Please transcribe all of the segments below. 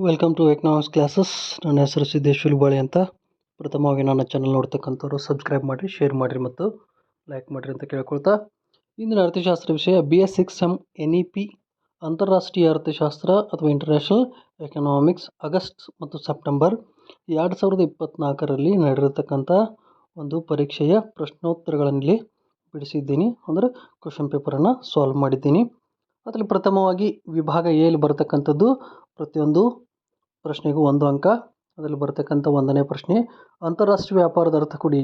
Welcome to economics classes ನನ್ನ ಹೆಸರು ಸಿದ್ದೇಶ್ ಹುಲ್ಬಾಳಿ ಅಂತ. ಪ್ರಥಮವಾಗಿ ನನ್ನ ಚಾನಲ್ ನೋಡ್ತಕ್ಕಂಥವ್ರು ಸಬ್ಸ್ಕ್ರೈಬ್ ಮಾಡಿರಿ ಶೇರ್ ಮಾಡಿರಿ ಮತ್ತು ಲೈಕ್ ಮಾಡಿರಿ ಅಂತ ಕೇಳ್ಕೊಳ್ತಾ. ಇಂದಿನ ಅರ್ಥಶಾಸ್ತ್ರ ವಿಷಯ B S six M N E P ಅಂತಾರಾಷ್ಟ್ರೀಯ ಅರ್ಥಶಾಸ್ತ್ರ ಅಥವಾ ಇಂಟರ್ನ್ಯಾಷನಲ್ ಎಕನಾಮಿಕ್ಸ್ ಆಗಸ್ಟ್ ಮತ್ತು ಸೆಪ್ಟೆಂಬರ್ ಎರಡು ಸಾವಿರದ ಇಪ್ಪತ್ತ್ನಾಲ್ಕರಲ್ಲಿ ನಡೆದಿರ್ತಕ್ಕಂಥ ಒಂದು ಪರೀಕ್ಷೆಯ ಪ್ರಶ್ನೋತ್ತರಗಳಲ್ಲಿ ಬಿಡಿಸಿದ್ದೀನಿ. ಅಂದರೆ ಕ್ವಶನ್ ಪೇಪರನ್ನು ಸಾಲ್ವ್ ಮಾಡಿದ್ದೀನಿ. ಅದರಲ್ಲಿ ಪ್ರಥಮವಾಗಿ ವಿಭಾಗ ಎಲ್ಲಿ ಬರತಕ್ಕಂಥದ್ದು ಪ್ರತಿಯೊಂದು ಪ್ರಶ್ನೆಗೂ ಒಂದು ಅಂಕ, ಅದರಲ್ಲಿ ಬರತಕ್ಕಂಥ ಒಂದನೇ ಪ್ರಶ್ನೆ. ಅಂತಾರಾಷ್ಟ್ರೀಯ ವ್ಯಾಪಾರದ ಅರ್ಥ ಕೊಡಿ.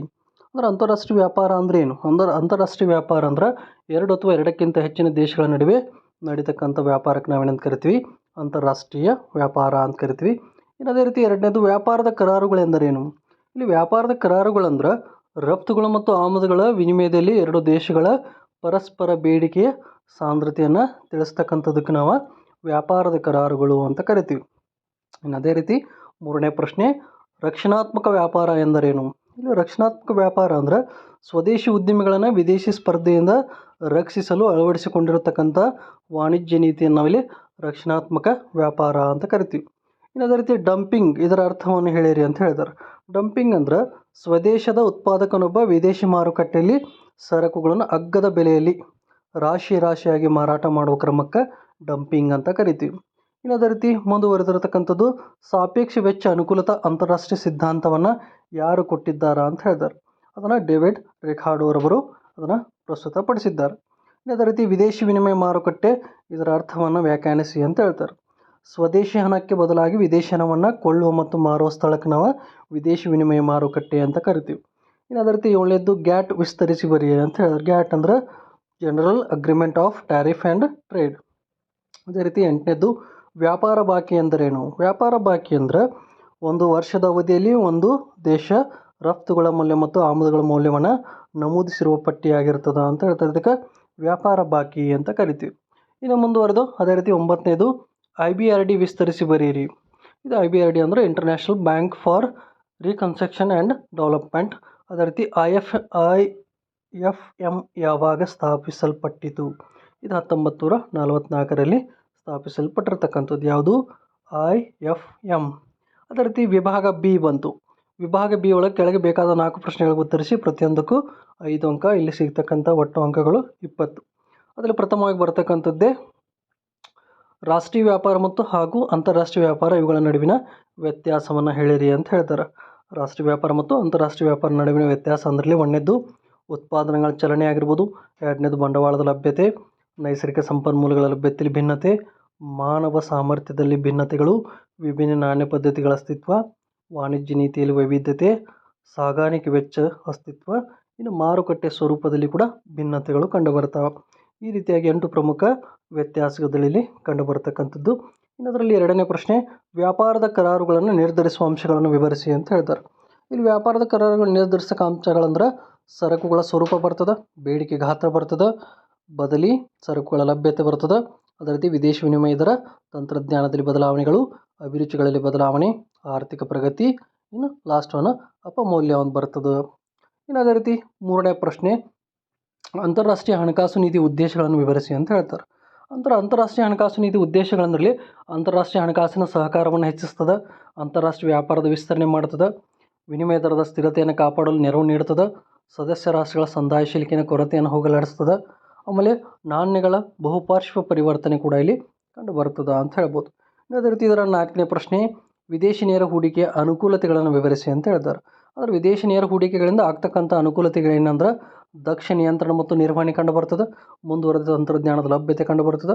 ಅಂದ್ರೆ ಅಂತಾರಾಷ್ಟ್ರೀಯ ವ್ಯಾಪಾರ ಅಂದರೆ ಏನು? ಅಂದ್ರೆ ಅಂತಾರಾಷ್ಟ್ರೀಯ ವ್ಯಾಪಾರ ಅಂದ್ರೆ ಎರಡು ಅಥವಾ ಎರಡಕ್ಕಿಂತ ಹೆಚ್ಚಿನ ದೇಶಗಳ ನಡುವೆ ನಡೀತಕ್ಕಂಥ ವ್ಯಾಪಾರಕ್ಕೆ ನಾವೇನಂತ ಕರಿತೀವಿ? ಅಂತಾರಾಷ್ಟ್ರೀಯ ವ್ಯಾಪಾರ ಅಂತ ಕರಿತೀವಿ. ಇನ್ನು ಅದೇ ರೀತಿ ಎರಡನೇದು ವ್ಯಾಪಾರದ ಕರಾರುಗಳೆಂದರೇನು? ಇಲ್ಲಿ ವ್ಯಾಪಾರದ ಕರಾರುಗಳಂದ್ರೆ ರಫ್ತುಗಳು ಮತ್ತು ಆಮದುಗಳ ವಿನಿಮಯದಲ್ಲಿ ಎರಡು ದೇಶಗಳ ಪರಸ್ಪರ ಬೇಡಿಕೆಯ ಸಾಂದ್ರತೆಯನ್ನು ತಿಳಿಸ್ತಕ್ಕಂಥದ್ದಕ್ಕೆ ನಾವು ವ್ಯಾಪಾರದ ಕರಾರುಗಳು ಅಂತ ಕರಿತೀವಿ. ಇನ್ನು ಅದೇ ರೀತಿ ಮೂರನೇ ಪ್ರಶ್ನೆ, ರಕ್ಷಣಾತ್ಮಕ ವ್ಯಾಪಾರ ಎಂದರೇನು? ಇಲ್ಲಿ ರಕ್ಷಣಾತ್ಮಕ ವ್ಯಾಪಾರ ಅಂದ್ರೆ ಸ್ವದೇಶಿ ಉದ್ಯಮಿಗಳನ್ನು ವಿದೇಶಿ ಸ್ಪರ್ಧೆಯಿಂದ ರಕ್ಷಿಸಲು ಅಳವಡಿಸಿಕೊಂಡಿರತಕ್ಕಂಥ ವಾಣಿಜ್ಯ ನೀತಿಯನ್ನು ನಾವಿಲ್ಲಿ ರಕ್ಷಣಾತ್ಮಕ ವ್ಯಾಪಾರ ಅಂತ ಕರಿತೀವಿ. ಇನ್ನು ಅದೇ ರೀತಿ ಡಂಪಿಂಗ್, ಇದರ ಅರ್ಥವನ್ನು ಹೇಳಿರಿ ಅಂತ ಹೇಳಿದ್ದಾರೆ ಡಂಪಿಂಗ್ ಅಂದ್ರೆ ಸ್ವದೇಶದ ಉತ್ಪಾದಕನೊಬ್ಬ ವಿದೇಶಿ ಮಾರುಕಟ್ಟೆಯಲ್ಲಿ ಸರಕುಗಳನ್ನು ಅಗ್ಗದ ಬೆಲೆಯಲ್ಲಿ ರಾಶಿ ರಾಶಿಯಾಗಿ ಮಾರಾಟ ಮಾಡುವ ಕ್ರಮಕ್ಕೆ ಡಂಪಿಂಗ್ ಅಂತ ಕರಿತೀವಿ. ಇನ್ನು ಅದೇ ರೀತಿ ಮುಂದುವರೆದಿರತಕ್ಕಂಥದ್ದು ಸಾಪೇಕ್ಷ ವೆಚ್ಚ ಅನುಕೂಲತಾ ಅಂತಾರಾಷ್ಟ್ರೀಯ ಸಿದ್ಧಾಂತವನ್ನು ಯಾರು ಕೊಟ್ಟಿದ್ದಾರಾ ಅಂತ ಹೇಳಿದ್ದಾರೆ ಅದನ್ನು ಡೇವಿಡ್ ರೆಖಾರ್ಡೋರವರು ಅದನ್ನು ಪ್ರಸ್ತುತಪಡಿಸಿದ್ದಾರೆ. ಇನ್ನು ಅದೇ ರೀತಿ ವಿದೇಶಿ ವಿನಿಮಯ ಮಾರುಕಟ್ಟೆ ಇದರ ಅರ್ಥವನ್ನು ವ್ಯಾಖ್ಯಾನಿಸಿ ಅಂತ ಹೇಳ್ತಾರೆ. ಸ್ವದೇಶಿ ಹಣಕ್ಕೆ ಬದಲಾಗಿ ವಿದೇಶಿ ಹಣವನ್ನು ಕೊಳ್ಳುವ ಮತ್ತು ಮಾರುವ ಸ್ಥಳಕ್ಕೆ ನಾವು ವಿದೇಶಿ ವಿನಿಮಯ ಮಾರುಕಟ್ಟೆ ಅಂತ ಕರಿತೀವಿ. ಇನ್ನು ಅದೇ ರೀತಿ ಒಳ್ಳೆಯದು ಗ್ಯಾಟ್ ವಿಸ್ತರಿಸಿ ಬರೆಯಿರಿ ಅಂತ ಹೇಳಿದ್ರು. ಗ್ಯಾಟ್ ಅಂದ್ರೆ general agreement of tariff and trade ಅದೇ ರೀತಿ ಎಂಟನೇದು ವ್ಯಾಪಾರ ಬಾಕಿ ಎಂದರೇನು ವ್ಯಾಪಾರ ಬಾಕಿ ಅಂದರೆ ಒಂದು ವರ್ಷದ ಅವಧಿಯಲ್ಲಿ ಒಂದು ದೇಶ ರಫ್ತುಗಳ ಮೌಲ್ಯ ಮತ್ತು ಆಮದುಗಳ ಮೌಲ್ಯವನ್ನು ನಮೂದಿಸಿರುವ ಪಟ್ಟಿಯಾಗಿರ್ತದೆ ಅಂತ ಹೇಳ್ತಾರೆ. ಇದಕ್ಕೆ ವ್ಯಾಪಾರ ಬಾಕಿ ಅಂತ ಕರಿತೀವಿ. ಇನ್ನು ಮುಂದುವರೆದು ಅದೇ ರೀತಿ ಒಂಬತ್ತನೇದು ಐ ಬಿ ಆರ್ ಡಿ ವಿಸ್ತರಿಸಿ ಬರೆಯಿರಿ ಇದು ಐ ಬಿ ಆರ್ ಡಿ ಅಂದರೆ international bank for reconstruction and development ಅದೇ ರೀತಿ I F I F M ಯಾವಾಗ ಸ್ಥಾಪಿಸಲ್ಪಟ್ಟಿತು? ಇದು ಹತ್ತೊಂಬತ್ತು ನೂರ ನಲವತ್ತ್ನಾಲ್ಕರಲ್ಲಿ ಸ್ಥಾಪಿಸಲ್ಪಟ್ಟಿರ್ತಕ್ಕಂಥದ್ದು ಯಾವುದು? ಐ ಎಫ್ ಎಂ ಅದೇ ರೀತಿ ವಿಭಾಗ ಬಿ ಬಂತು. ವಿಭಾಗ ಬಿ ಒಳಗೆ ಕೆಳಗೆ ಬೇಕಾದ ನಾಲ್ಕು ಪ್ರಶ್ನೆಗಳಿಗೆ ಉತ್ತರಿಸಿ ಪ್ರತಿಯೊಂದಕ್ಕೂ ಐದು ಅಂಕ. ಇಲ್ಲಿ ಸಿಗ್ತಕ್ಕಂಥ ಒಟ್ಟು ಅಂಕಗಳು ಇಪ್ಪತ್ತು. ಅದರಲ್ಲಿ ಪ್ರಥಮವಾಗಿ ಬರತಕ್ಕಂಥದ್ದೇ ರಾಷ್ಟ್ರೀಯ ವ್ಯಾಪಾರ ಮತ್ತು ಹಾಗೂ ಅಂತಾರಾಷ್ಟ್ರೀಯ ವ್ಯಾಪಾರ ಇವುಗಳ ನಡುವಿನ ವ್ಯತ್ಯಾಸವನ್ನು ಹೇಳಿರಿ ಅಂತ ಹೇಳ್ತಾರೆ. ರಾಷ್ಟ್ರೀಯ ವ್ಯಾಪಾರ ಮತ್ತು ಅಂತಾರಾಷ್ಟ್ರೀಯ ವ್ಯಾಪಾರ ನಡುವಿನ ವ್ಯತ್ಯಾಸ ಅಂದ್ರಲ್ಲಿ ಒಂದನೇದು ಉತ್ಪಾದನೆಗಳ ಚಲನೆ ಆಗಿರ್ಬೋದು, ಎರಡನೇದು ಬಂಡವಾಳದ ಲಭ್ಯತೆ, ನೈಸರ್ಗಿಕ ಸಂಪನ್ಮೂಲಗಳ ಲಭ್ಯತೆಯಲ್ಲಿ ಭಿನ್ನತೆ, ಮಾನವ ಸಾಮರ್ಥ್ಯದಲ್ಲಿ ಭಿನ್ನತೆಗಳು, ವಿಭಿನ್ನ ನಾಣ್ಯ ಪದ್ಧತಿಗಳ ಅಸ್ತಿತ್ವ, ವಾಣಿಜ್ಯ ನೀತಿಯಲ್ಲಿ ವೈವಿಧ್ಯತೆ, ಸಾಗಾಣಿಕೆ ವೆಚ್ಚ, ಅಸ್ತಿತ್ವ, ಇನ್ನು ಮಾರುಕಟ್ಟೆ ಸ್ವರೂಪದಲ್ಲಿ ಕೂಡ ಭಿನ್ನತೆಗಳು ಕಂಡುಬರ್ತಾವೆ. ಈ ರೀತಿಯಾಗಿ ಎಂಟು ಪ್ರಮುಖ ವ್ಯತ್ಯಾಸಗಳಲ್ಲಿ ಕಂಡುಬರ್ತಕ್ಕಂಥದ್ದು. ಇನ್ನು ಅದರಲ್ಲಿ ಎರಡನೇ ಪ್ರಶ್ನೆ, ವ್ಯಾಪಾರದ ಕರಾರುಗಳನ್ನು ನಿರ್ಧರಿಸುವ ಅಂಶಗಳನ್ನು ವಿವರಿಸಿ ಅಂತ ಹೇಳ್ತಾರೆ. ಇಲ್ಲಿ ವ್ಯಾಪಾರದ ಕರಾರುಗಳು ನಿರ್ಧರಿಸಕ ಅಂಶಗಳಂದ್ರೆ, ಸರಕುಗಳ ಸ್ವರೂಪ ಬರ್ತದೆ, ಬೇಡಿಕೆ ಗಾತ್ರ ಬರ್ತದೆ, ಬದಲಿ ಸರಕುಗಳ ಲಭ್ಯತೆ ಬರ್ತದೆ, ಅದೇ ರೀತಿ ವಿದೇಶಿ ವಿನಿಮಯ ದರ, ತಂತ್ರಜ್ಞಾನದಲ್ಲಿ ಬದಲಾವಣೆಗಳು, ಅಭಿರುಚಿಗಳಲ್ಲಿ ಬದಲಾವಣೆ, ಆರ್ಥಿಕ ಪ್ರಗತಿ, ಇನ್ನು ಲಾಸ್ಟ್ ಒನ್ ಅಪಮೌಲ್ಯ ಒಂದು ಬರ್ತದೆ. ಇನ್ನು ಅದೇ ರೀತಿ ಮೂರನೇ ಪ್ರಶ್ನೆ, ಅಂತಾರಾಷ್ಟ್ರೀಯ ಹಣಕಾಸು ನೀತಿ ಉದ್ದೇಶಗಳನ್ನು ವಿವರಿಸಿ ಅಂತ ಹೇಳ್ತಾರೆ. ಅಂತರ ಅಂತಾರಾಷ್ಟ್ರೀಯ ಹಣಕಾಸು ನೀತಿ ಉದ್ದೇಶಗಳಂದ್ರಲ್ಲಿ ಅಂತಾರಾಷ್ಟ್ರೀಯ ಹಣಕಾಸಿನ ಸಹಕಾರವನ್ನು ಹೆಚ್ಚಿಸ್ತದೆ, ಅಂತಾರಾಷ್ಟ್ರೀಯ ವ್ಯಾಪಾರದ ವಿಸ್ತರಣೆ ಮಾಡ್ತದೆ, ವಿನಿಮಯ ದರದ ಸ್ಥಿರತೆಯನ್ನು ಕಾಪಾಡಲು ನೆರವು ನೀಡುತ್ತದೆ ಸದಸ್ಯ ರಾಷ್ಟ್ರಗಳ ಸಂದಾಯಶೀಲಿಕೆಯ ಕೊರತೆಯನ್ನು ಹೋಗಲಾಡಿಸ್ತದೆ, ಆಮೇಲೆ ನಾಣ್ಯಗಳ ಬಹುಪಾರ್ಶ್ವ ಪರಿವರ್ತನೆ ಕೂಡ ಇಲ್ಲಿ ಕಂಡು ಬರ್ತದೆ ಅಂತ ಹೇಳ್ಬೋದು. ಅದೇ ರೀತಿ ಇದರ ನಾಲ್ಕನೇ ಪ್ರಶ್ನೆ, ವಿದೇಶಿ ನೇರ ಹೂಡಿಕೆಯ ಅನುಕೂಲತೆಗಳನ್ನು ವಿವರಿಸಿ ಅಂತ ಹೇಳ್ತಾರೆ ಆದರೆ ವಿದೇಶಿ ನೇರ ಹೂಡಿಕೆಗಳಿಂದ ಆಗ್ತಕ್ಕಂಥ ಅನುಕೂಲತೆಗಳೇನಂದ್ರೆ ದಕ್ಷ ನಿಯಂತ್ರಣ ಮತ್ತು ನಿರ್ವಹಣೆ ಕಂಡು ಬರ್ತದೆ ಮುಂದುವರೆದ ತಂತ್ರಜ್ಞಾನದ ಲಭ್ಯತೆ ಕಂಡು ಬರ್ತದೆ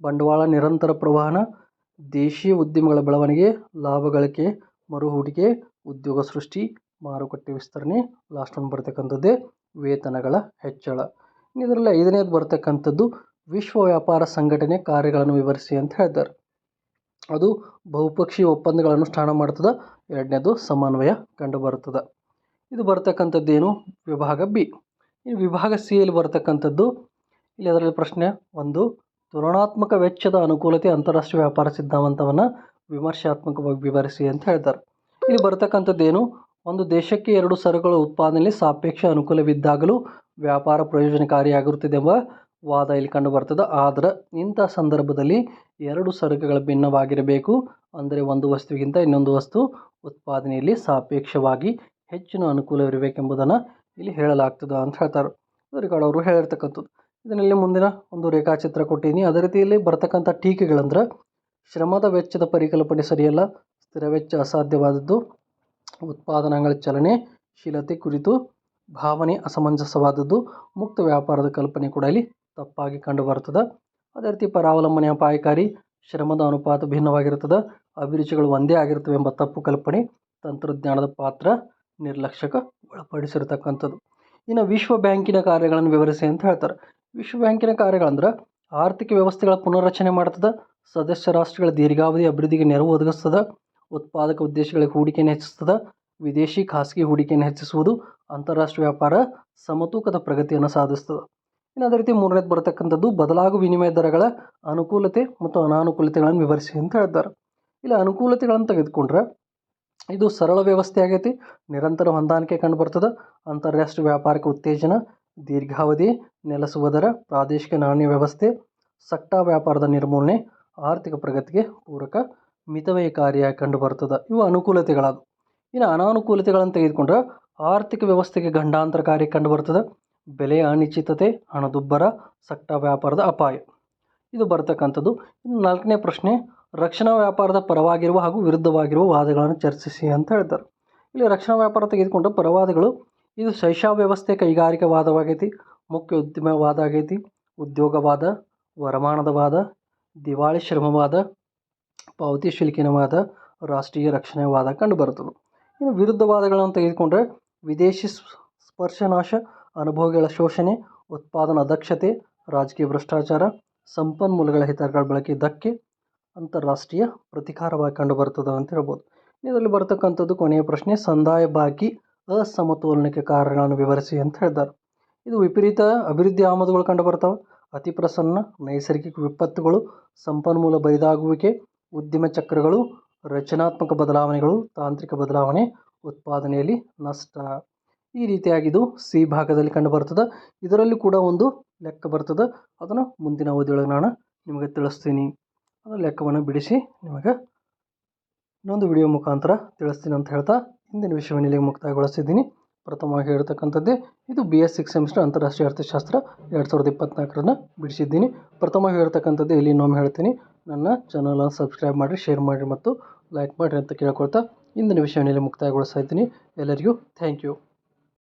ಬಂಡವಾಳ ನಿರಂತರ ಪ್ರವಾಹನ ದೇಶೀಯ ಉದ್ಯಮಗಳ ಬೆಳವಣಿಗೆ, ಲಾಭ ಗಳಿಕೆ, ಮರು ಹೂಡಿಕೆ, ಉದ್ಯೋಗ ಸೃಷ್ಟಿ, ಮಾರುಕಟ್ಟೆ ವಿಸ್ತರಣೆ, ಲಾಸ್ಟ್ ಒನ್ ಬರ್ತಕ್ಕಂಥದ್ದೇ ವೇತನಗಳ ಹೆಚ್ಚಳ. ಇದರಲ್ಲಿ ಐದನೇದು ಬರ್ತಕ್ಕಂಥದ್ದು ವಿಶ್ವ ವ್ಯಾಪಾರ ಸಂಘಟನೆ ಕಾರ್ಯಗಳನ್ನು ವಿವರಿಸಿ ಅಂತ ಹೇಳ್ತಾರೆ. ಅದು ಬಹುಪಕ್ಷೀಯ ಒಪ್ಪಂದಗಳ ಅನುಷ್ಠಾನ ಮಾಡ್ತದೆ ಎರಡನೇದು ಸಮನ್ವಯ ಕಂಡು ಬರ್ತದೆ ಇದು ಬರ್ತಕ್ಕಂಥದ್ದೇನು ವಿಭಾಗ ಬಿ. ಈ ವಿಭಾಗ ಸಿ ಯಲ್ಲಿ ಬರ್ತಕ್ಕಂಥದ್ದು ಇಲ್ಲಿ ಅದರಲ್ಲಿ ಪ್ರಶ್ನೆ ಒಂದು ತುಲನಾತ್ಮಕ ವೆಚ್ಚದ ಅನುಕೂಲತೆ ಅಂತಾರಾಷ್ಟ್ರೀಯ ವ್ಯಾಪಾರ ಸಿದ್ಧಾಂತವನ್ನು ವಿಮರ್ಶಾತ್ಮಕವಾಗಿ ವಿವರಿಸಿ ಅಂತ ಹೇಳ್ತಾರೆ. ಇಲ್ಲಿ ಬರ್ತಕ್ಕಂಥದ್ದೇನು ಒಂದು ದೇಶಕ್ಕೆ ಎರಡು ಸರಕುಗಳ ಉತ್ಪಾದನೆಯಲ್ಲಿ ಸಾಪೇಕ್ಷ ಅನುಕೂಲವಿದ್ದಾಗಲೂ ವ್ಯಾಪಾರ ಪ್ರಯೋಜನಕಾರಿಯಾಗಿರುತ್ತದೆ ಎಂಬ ವಾದ ಇಲ್ಲಿ ಕಂಡು ಬರ್ತದೆ. ಆದ್ರೆ ಇಂಥ ಸಂದರ್ಭದಲ್ಲಿ ಎರಡು ಸರಕುಗಳು ಭಿನ್ನವಾಗಿರಬೇಕು. ಅಂದರೆ ಒಂದು ವಸ್ತುವಿಗಿಂತ ಇನ್ನೊಂದು ವಸ್ತು ಉತ್ಪಾದನೆಯಲ್ಲಿ ಸಾಪೇಕ್ಷವಾಗಿ ಹೆಚ್ಚಿನ ಅನುಕೂಲವಿರಬೇಕೆಂಬುದನ್ನು ಇಲ್ಲಿ ಹೇಳಲಾಗ್ತದೆ ಅಂತ ಹೇಳ್ತಾರೆ. ರಿಕಾರ್ಡ್ ಅವರು ಹೇಳಿರ್ತಕ್ಕಂಥದ್ದು. ಇದರಲ್ಲಿ ಮುಂದಿನ ಒಂದು ರೇಖಾಚಿತ್ರ ಕೊಟ್ಟಿದ್ದೀನಿ ಅದೇ ರೀತಿಯಲ್ಲಿ ಬರ್ತಕ್ಕಂಥ ಟೀಕೆಗಳಂದ್ರೆ ಶ್ರಮದ ವೆಚ್ಚದ ಪರಿಕಲ್ಪನೆ ಸರಿಯಲ್ಲ, ಸ್ಥಿರ ವೆಚ್ಚ ಅಸಾಧ್ಯವಾದದ್ದು ಚಲನೆ, ಶೀಲತೆ ಕುರಿತು ಭಾವನೆ ಅಸಮಂಜಸವಾದದ್ದು, ಮುಕ್ತ ವ್ಯಾಪಾರದ ಕಲ್ಪನೆ ಕೂಡ ಇಲ್ಲಿ ತಪ್ಪಾಗಿ ಕಂಡುಬರ್ತದೆ ಅದೇ ರೀತಿ ಪರಾವಲಂಬನೆ ಅಪಾಯಕಾರಿ, ಶ್ರಮದ ಅನುಪಾತ ಭಿನ್ನವಾಗಿರುತ್ತದೆ. ಅಭಿರುಚಿಗಳು ಒಂದೇ ಆಗಿರ್ತವೆ ಎಂಬ ತಪ್ಪು ಕಲ್ಪನೆ ತಂತ್ರಜ್ಞಾನದ ಪಾತ್ರ ನಿರ್ಲಕ್ಷ್ಯಕ್ಕೆ ಒಳಪಡಿಸಿರ್ತಕ್ಕಂಥದ್ದು. ಇನ್ನು ವಿಶ್ವ ಬ್ಯಾಂಕಿನ ಕಾರ್ಯಗಳನ್ನು ವಿವರಿಸಿ ಅಂತ ಹೇಳ್ತಾರೆ. ವಿಶ್ವ ಬ್ಯಾಂಕಿನ ಕಾರ್ಯಗಳಂದ್ರೆ ಆರ್ಥಿಕ ವ್ಯವಸ್ಥೆಗಳ ಪುನರ್ರಚನೆ ಮಾಡ್ತದೆ, ಸದಸ್ಯ ರಾಷ್ಟ್ರಗಳ ದೀರ್ಘಾವಧಿ ಅಭಿವೃದ್ಧಿಗೆ ನೆರವು ಒದಗಿಸ್ತದೆ, ಉತ್ಪಾದಕ ಉದ್ದೇಶಗಳಿಗೆ ಹೂಡಿಕೆಯನ್ನು ಹೆಚ್ಚಿಸ್ತದೆ, ವಿದೇಶಿ ಖಾಸಗಿ ಹೂಡಿಕೆಯನ್ನು ಹೆಚ್ಚಿಸುವುದು, ಅಂತಾರಾಷ್ಟ್ರೀಯ ವ್ಯಾಪಾರ ಸಮತೂಕದ ಪ್ರಗತಿಯನ್ನು ಸಾಧಿಸ್ತದೆ. ಇನ್ನು ಅದೇ ರೀತಿ ಮೂರನೇದು ಬರತಕ್ಕಂಥದ್ದು ಬದಲಾಗುವ ವಿನಿಮಯ ದರಗಳ ಅನುಕೂಲತೆ ಮತ್ತು ಅನಾನುಕೂಲತೆಗಳನ್ನು ವಿವರಿಸಿ ಅಂತ ಹೇಳ್ತಾರೆ. ಇಲ್ಲಿ ಅನುಕೂಲತೆಗಳನ್ನು ತೆಗೆದುಕೊಂಡ್ರೆ ಇದು ಸರಳ ವ್ಯವಸ್ಥೆ ಆಗೈತಿ, ನಿರಂತರ ಹೊಂದಾಣಿಕೆ ಕಂಡು ಬರ್ತದೆ, ಅಂತಾರಾಷ್ಟ್ರೀಯ ವ್ಯಾಪಾರಕ್ಕೆ ಉತ್ತೇಜನ, ದೀರ್ಘಾವಧಿ, ನೆಲೆಸುವ ದರ, ಪ್ರಾದೇಶಿಕ ನಾಣ್ಯ ವ್ಯವಸ್ಥೆ, ಸಟ್ಟ ವ್ಯಾಪಾರದ ನಿರ್ಮೂಲನೆ, ಆರ್ಥಿಕ ಪ್ರಗತಿಗೆ ಪೂರಕ ಮಿತವ್ಯಯಕಾರಿಯಾಗಿ ಕಂಡು ಬರ್ತದೆ. ಇವು ಅನುಕೂಲತೆಗಳಾದವು. ಇನ್ನು ಅನಾನುಕೂಲತೆಗಳನ್ನು ತೆಗೆದುಕೊಂಡ್ರೆ ಆರ್ಥಿಕ ವ್ಯವಸ್ಥೆಗೆ ಗಂಡಾಂತರಕಾರಿ ಕಂಡು ಬರ್ತದೆ ಬೆಲೆಯ ಅನಿಶ್ಚಿತತೆ, ಹಣದುಬ್ಬರ, ಸಟ್ಟ ವ್ಯಾಪಾರದ ಅಪಾಯ. ಇದು ಬರ್ತಕ್ಕಂಥದ್ದು. ಇನ್ನು ನಾಲ್ಕನೇ ಪ್ರಶ್ನೆ, ರಕ್ಷಣಾ ವ್ಯಾಪಾರದ ಪರವಾಗಿರುವ ಹಾಗೂ ವಿರುದ್ಧವಾಗಿರುವ ವಾದಗಳನ್ನು ಚರ್ಚಿಸಿ ಅಂತ ಹೇಳ್ತಾರೆ. ಇಲ್ಲಿ ರಕ್ಷಣಾ ವ್ಯಾಪಾರ ತೆಗೆದುಕೊಂಡ ಪರವಾದಗಳು, ಇದು ಶೈಶವ ವ್ಯವಸ್ಥೆ ಕೈಗಾರಿಕಾ ವಾದವಾಗೈತಿ, ಮುಖ್ಯ ಉದ್ಯಮವಾದ ಆಗೈತಿ ಉದ್ಯೋಗವಾದ, ವರಮಾನದ ವಾದ, ದಿವಾಳಿ ಶ್ರಮವಾದ ಪಾವತಿ ಶುಲ್ಕಿನ ವಾದ, ರಾಷ್ಟ್ರೀಯ ರಕ್ಷಣೆ ವಾದ ಕಂಡು ಬರ್ತದೆ ಇನ್ನು ವಿರುದ್ಧವಾದಗಳನ್ನು ತೆಗೆದುಕೊಂಡ್ರೆ ವಿದೇಶಿ ಸ್ಪರ್ಶನಾಶ ಅನುಭವಗಳ ಶೋಷಣೆ, ಉತ್ಪಾದನಾ ದಕ್ಷತೆ, ರಾಜಕೀಯ ಭ್ರಷ್ಟಾಚಾರ, ಸಂಪನ್ಮೂಲಗಳ ಹಿತಗಳ ಬಳಕೆ ಧಕ್ಕೆ ಅಂತಾರಾಷ್ಟ್ರೀಯ ಪ್ರತಿಕಾರವಾಗಿ ಕಂಡು ಬರ್ತದೆ ಅಂತ ಹೇಳ್ಬೋದು. ಇದರಲ್ಲಿ ಬರ್ತಕ್ಕಂಥದ್ದು ಕೊನೆಯ ಪ್ರಶ್ನೆ, ಸಂದಾಯ ಬಾಕಿ ಅಸಮತೋಲನಕ್ಕೆ ಕಾರಣಗಳನ್ನು ವಿವರಿಸಿ ಅಂತ ಹೇಳಿದ್ದಾರೆ. ಇದು ವಿಪರೀತ ಅಭಿವೃದ್ಧಿ ಆಮದುಗಳು ಕಂಡು ಬರ್ತಾವೆ ಅತಿ ಪ್ರಸನ್ನ, ನೈಸರ್ಗಿಕ ವಿಪತ್ತುಗಳು, ಸಂಪನ್ಮೂಲ ಬರಿದಾಗುವಿಕೆ ಉದ್ಯಮ ಚಕ್ರಗಳು, ರಚನಾತ್ಮಕ ಬದಲಾವಣೆಗಳು, ತಾಂತ್ರಿಕ ಬದಲಾವಣೆ, ಉತ್ಪಾದನೆಯಲ್ಲಿ ನಷ್ಟ. ಈ ರೀತಿಯಾಗಿದು ಸಿ ಭಾಗದಲ್ಲಿ ಕಂಡು ಬರ್ತದೆ ಇದರಲ್ಲಿ ಕೂಡ ಒಂದು ಲೆಕ್ಕ ಬರ್ತದೆ. ಅದನ್ನು ಮುಂದಿನ ಅವಧಿಯೊಳಗೆ ನಾನು ನಿಮಗೆ ತಿಳಿಸ್ತೀನಿ. ಅದರ ಲೆಕ್ಕವನ್ನು ಬಿಡಿಸಿ ನಿಮಗೆ ಇನ್ನೊಂದು ವಿಡಿಯೋ ಮುಖಾಂತರ ತಿಳಿಸ್ತೀನಿ ಅಂತ ಹೇಳ್ತಾ ಇಂದಿನ ವಿಷಯವನ್ನು ಇಲ್ಲಿಗೆ ಮುಕ್ತಾಯಗೊಳಿಸಿದ್ದೀನಿ. ಪ್ರಥಮವಾಗಿ ಹೇಳ್ತಕ್ಕಂಥದ್ದೇ, ಇದು ಬಿ ಎಸ್ ಸಿಕ್ಸ್ ಸೆಮಿಸ್ಟರ್ ಅಂತಾರಾಷ್ಟ್ರೀಯ ಅರ್ಥಶಾಸ್ತ್ರ ಎರಡು ಸಾವಿರದ ಇಪ್ಪತ್ನಾಲ್ಕರನ್ನು ಬಿಡಿಸಿದ್ದೀನಿ. ಪ್ರಥಮವಾಗಿ ಹೇಳ್ತಕ್ಕಂಥದ್ದು, ಇಲ್ಲಿ ಇನ್ನೊಮ್ಮೆ ಹೇಳ್ತೀನಿ. ನನ್ನ ಚಾನಲನ್ನು ಸಬ್ಸ್ಕ್ರೈಬ್ ಮಾಡಿ ಶೇರ್ ಮಾಡಿ ಮತ್ತು ಲೈಕ್ ಮಾಡಿರಿ ಅಂತ ಕೇಳ್ಕೊಳ್ತಾ ಇಂದಿನ ವಿಷಯವನ್ನು ಇಲ್ಲಿ ಮುಕ್ತಾಯಗೊಳಿಸ್ತಾ ಇದ್ದೀನಿ. ಎಲ್ಲರಿಗೂ ಥ್ಯಾಂಕ್ ಯು